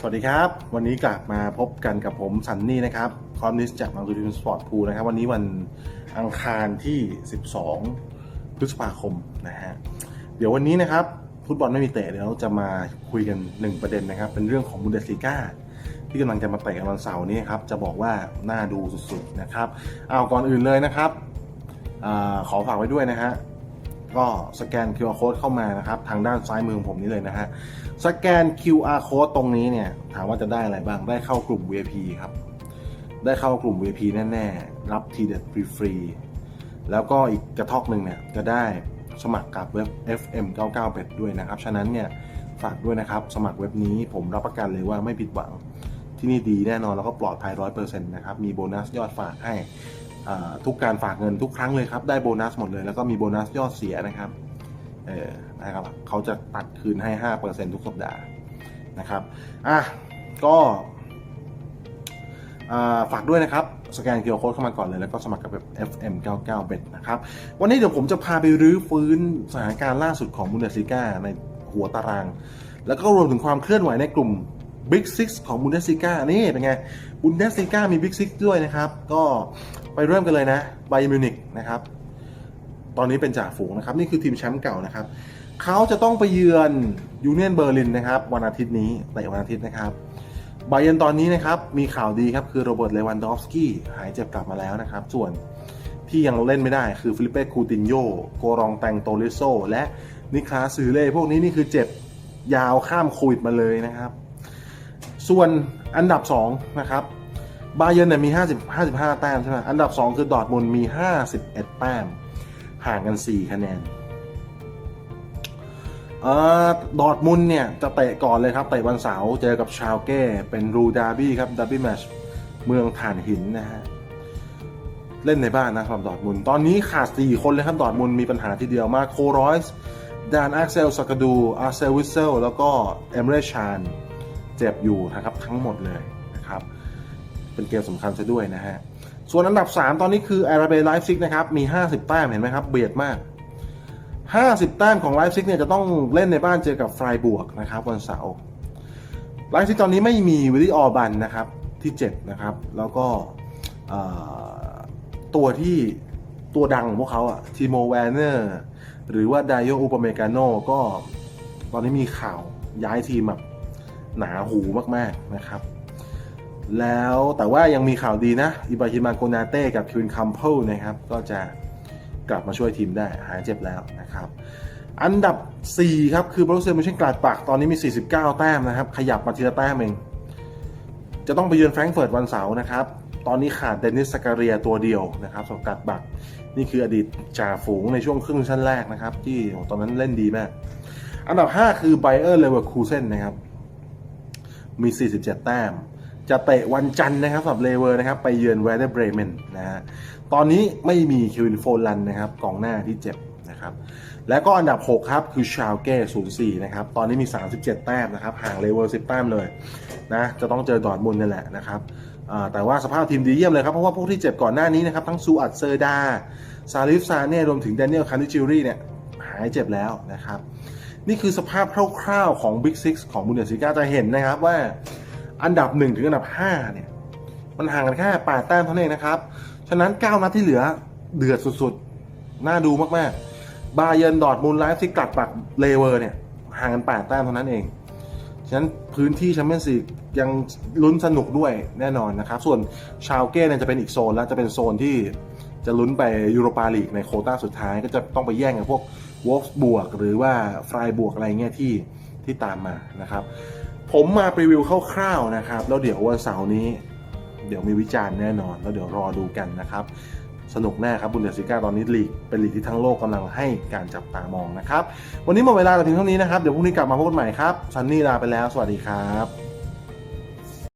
สวัสดีครับ วันนี้กลับมาพบกันกับผมสันนี่นะครับคอมนิสจากมังกรทีมสปอร์ตพูนะครับ วันนี้วันอังคารที่ 12 พฤษภาคมนะฮะเดี๋ยววันนี้นะครับฟุตบอลไม่มีเตะเดี๋ยวจะมาคุยกันหนึ่งประเด็นนะครับ เป็นเรื่องของบุนเดสลีกาที่กำลังจะมาเตะกันวันเสาร์นี้ครับจะบอกว่าน่าดูสุดๆนะครับเอาก่อนอื่นเลยนะครับอขอฝากไว้ด้วยนะฮะ ก็สแกน QR code เข้ามานะครับทางด้านซ้ายมือของผมนี้เลยนะฮะสแกน QR code ตรงนี้เนี่ยถามว่าจะได้อะไรบ้างได้เข้ากลุ่ม VIP ครับได้เข้ากลุ่ม VIP แน่ๆ รับทีเด็ดฟรีๆแล้วก็อีกกระทอกหนึ่งเนี่ยจะได้สมัครกับเว็บ FM 99ด้วยนะครับ ฉะนั้นเนี่ยฝากด้วยนะครับ สมัครเว็บนี้ผมรับประกันเลยว่าไม่ผิดหวังที่นี่ดีแน่นอนแล้วก็ปลอดภัย 100%นะครับ มีโบนัสยอดฝากให้ ทุกการฝากเงินทุกครั้งเลยครับ ได้โบนัสหมดเลย แล้วก็มีโบนัสยอดเสียนะครับเออนะครับเขาจะตัดคืนให้ 5%ทุกสัปดาห์นะครับอะก็ฝากด้วยนะครับ สแกน QR Code เข้ามาก่อนเลย แล้วก็สมัครกับแบบ FM 99 bet นะครับ วันนี้เดี๋ยวผมจะพาไปรื้อฟื้นสถานการณ์ล่าสุดของบุนเดสลิก้าในหัวตาราง แล้วก็รวมถึงความเคลื่อนไหวในกลุ่ม Big Six ของบุนเดสลิก้านี่เป็นไงบุนเดสลิก้ามี Big Six ด้วยนะครับ ก็ ไปเริ่มกันเลยนะไบมิวนิกนะครับ ตอนนี้เป็นจ่าฝูงนะครับ นี่คือทีมแชมป์เก่านะครับเขาจะต้องไปเยือนยูเนียนเบอร์ลินนะครับ วันอาทิตย์นี้เตะวันอาทิตย์นะครับไบเยนตอนนี้นะครับมีข่าวดีครับคือโรเบิร์ตเลวันดอฟสกี้หายเจ็บกลับมาแล้วนะครับ ส่วนที่ยังเล่นไม่ได้คือฟิลิปเป้คูตินโยโกรองแตงโตลิโซและนิคลาซือเล่พวกนี้นี่คือเจ็บยาวข้ามโควิดมาเลยนะครับ ส่วนอันดับ2นะครับ บาเยร์นเนี่ยมี 50 55 แต้มใช่ไหมอันดับ 2 คือดอทมุนมี 51 แต้ม ห่างกัน 4 คะแนนเอ่อดอทมุนเนี่ย จะเตะก่อนเลยครับ เตะวันเสาร์เจอกับชาวเก้ เป็นรูดาร์บี้ครับดาร์บี้แมชเมืองถ่านหินนะฮะ เล่นในบ้านนะสำหรับดอทมุนตอนนี้ขาด 4 คนเลยครับ ดอทมุนมีปัญหาทีเดียวมาโครอยส์ดานอักเซลสกดูอาร์เซลวิสเซลแล้วก็เอมเรชานเจ็บอยู่นะครับทั้งหมดเลยนะครับ เป็นเกมสำคัญซะด้วยนะฮะ ส่วนอันดับ 3 ตอนนี้คืออาราเบไลฟ์ซิกนะครับ มี 50 แต้มเห็นไหมครับ เบียดมาก 50 แต้มของไลฟ์ซิกเนี่ยจะต้องเล่นในบ้านเจอกับไฟบวกนะครับวันเสาร์ไลฟ์ซิกตอนนี้ไม่มีวิลลี่ออบันนะครับที่7นะครับ แล้วก็ตัวที่ตัวดังของพวกเขาอะทีโมแวนเนอร์หรือว่าไดโยอุปเมกาโนก็ตอนนี้มีข่าวย้ายทีมแบบหนาหูมากๆนะครับ แล้วแต่ว่ายังมีข่าวดีนะ อิบราฮิมาโกนาเต้กับคิวินคัมเพิลนะครับ ก็จะกลับมาช่วยทีมได้หายเจ็บแล้วนะครับ อันดับ 4 ครับ คือบรูเซียมเชนกลาดปักตอนนี้มี 49 แต้มนะครับ ขยับมาทีละแต้มเอง จะต้องไปเยือนแฟรงก์เฟิร์ตวันเสาร์นะครับ ตอนนี้ขาดเดนิสสกาเรียตัวเดียวนะครับสำหรับกลาดปักนี่คืออดีตจ่าฝูงในช่วงครึ่งชั้นแรกนะครับ ที่ตอนนั้นเล่นดีมาก อันดับ 5 คือไบเออร์เลเวอร์คูเซนนะครับมี 47 แต้ม จะเตะวันจันทร์นะครับสำหรับเลเวอร์นะครับ ไปเยือนแวร์เดอร์เบรเมนนะฮะตอนนี้ไม่มีคิวินโฟลันนะครับกองหน้าที่เจ็บนะครับแล้วก็อันดับ 6 ครับ คือชาวเก้04 นะครับ ตอนนี้มี 37 แต้มนะครับ ห่างเลเวอร์10 แต้มเลยนะจะต้องเจอดอร์ทมุนนี่แหละนะครับแต่ว่าสภาพทีมดีเยี่ยมเลยครับ เพราะว่าพวกที่เจ็บก่อนหน้านี้นะครับ ทั้งซูอัดเซอร์ดา ซาลิฟซาเน่รวมถึงแดเนียลคานิจิรี่เนี่ยหายเจ็บแล้วนะครับ นี่คือสภาพคร่าวๆของ Big Six ของบุนเดสลิก้าจะเห็นนะครับว่า อันดับ1ถึงอันดับ5เนี่ยมันห่างกันแค่8แต้มเท่านั้นเองนะครับ ฉะนั้น 9 นัดที่เหลือเดือดสุดๆ น่าดูมากๆ บาเยนดอร์ทมูลไลฟ์ที่กัดปักเลเวอร์เนี่ยห่างกัน 8 แต้มเท่านั้นเอง ฉะนั้นพื้นที่แชมเปี้ยนส์ลีกยังลุ้นสนุกด้วยแน่นอนนะครับ ส่วนชาวเก้เนี่ยจะเป็นอีกโซนแล้วจะเป็นโซนที่จะลุ้นไปยูโรปาลีกในโคต้าสุดท้าย ก็จะต้องไปแย่งกับพวกวอล์ฟบวกหรือว่าฟรายบวกอะไรเงี้ยที่ที่ตามมานะครับ ผมมารีวิวคร่าวๆนะครับ แล้วเดี๋ยววันเสาร์นี้ เดี๋ยวมีวิจารณ์แน่นอน แล้วเดี๋ยวรอดูกันนะครับ สนุกแน่ครับบุนเดสซิก้าตอนนี้ลีกเป็นลีกที่ทั้งโลกกำลังให้การจับตามองนะครับ วันนี้หมดเวลาแต่เพียงเท่านี้นะครับ เดี๋ยวพรุ่งนี้กลับมาพบกันใหม่ครับซันนี่ลาไปแล้ว สวัสดีครับ